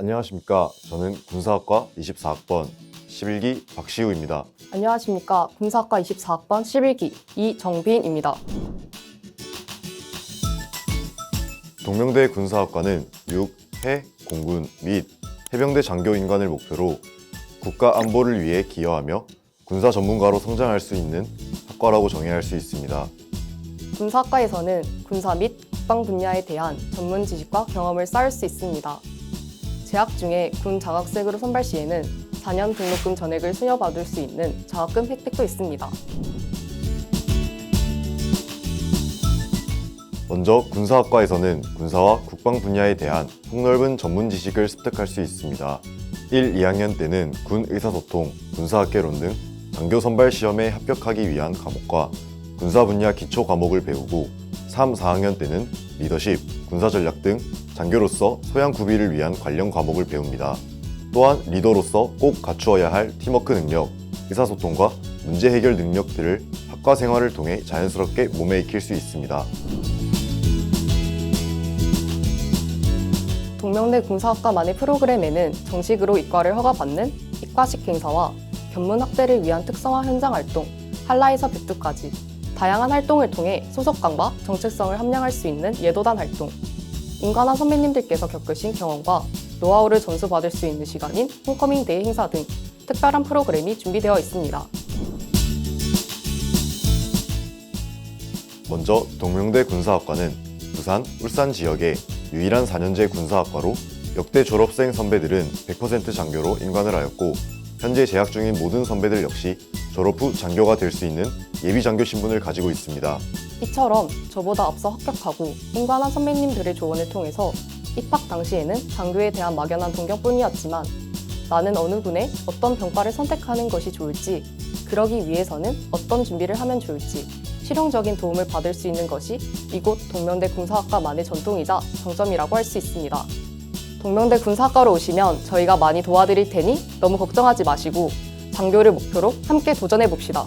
안녕하십니까. 저는 군사학과 24학번 11기 박시우입니다. 안녕하십니까. 군사학과 24학번 11기 이정빈입니다. 동명대 군사학과는 6, 해, 공군 및 해병대 장교 인관을 목표로 국가 안보를 위해 기여하며 군사 전문가로 성장할 수 있는 학과라고 정의할 수 있습니다. 군사학과에서는 군사 및 국방 분야에 대한 전문 지식과 경험을 쌓을 수 있습니다. 재학 중에 군 장학생으로 선발 시에는 4년 등록금 전액을 수여받을 수 있는 장학금 혜택도 있습니다. 먼저 군사학과에서는 군사와 국방 분야에 대한 폭넓은 전문 지식을 습득할 수 있습니다. 1, 2학년 때는 군 의사소통, 군사학개론 등 장교 선발 시험에 합격하기 위한 과목과 군사 분야 기초 과목을 배우고 3, 4학년 때는 리더십, 군사 전략 등 장교로서 소양 구비를 위한 관련 과목을 배웁니다. 또한 리더로서 꼭 갖추어야 할 팀워크 능력, 의사소통과 문제 해결 능력들을 학과 생활을 통해 자연스럽게 몸에 익힐 수 있습니다. 동명대 군사학과만의 프로그램에는 정식으로 이과를 허가받는 이과식 행사와 견문 확대를 위한 특성화 현장 활동, 한라에서 백두까지 다양한 활동을 통해 소속감과 정체성을 함양할 수 있는 예도단 활동, 인관한 선배님들께서 겪으신 경험과 노하우를 전수받을 수 있는 시간인 홈커밍 데이 행사 등 특별한 프로그램이 준비되어 있습니다. 먼저 동명대 군사학과는 부산, 울산 지역의 유일한 4년제 군사학과로 역대 졸업생 선배들은 100% 장교로 인관을 하였고 현재 재학 중인 모든 선배들 역시 졸업 후 장교가 될 수 있는 예비 장교 신분을 가지고 있습니다. 이처럼 저보다 앞서 합격하고 인관한 선배님들의 조언을 통해서 입학 당시에는 장교에 대한 막연한 동경뿐이었지만 나는 어느 군에 어떤 병과를 선택하는 것이 좋을지 그러기 위해서는 어떤 준비를 하면 좋을지 실용적인 도움을 받을 수 있는 것이 이곳 동명대 군사학과만의 전통이자 장점이라고 할 수 있습니다. 동명대 군사학과로 오시면 저희가 많이 도와드릴 테니 너무 걱정하지 마시고 장교를 목표로 함께 도전해 봅시다.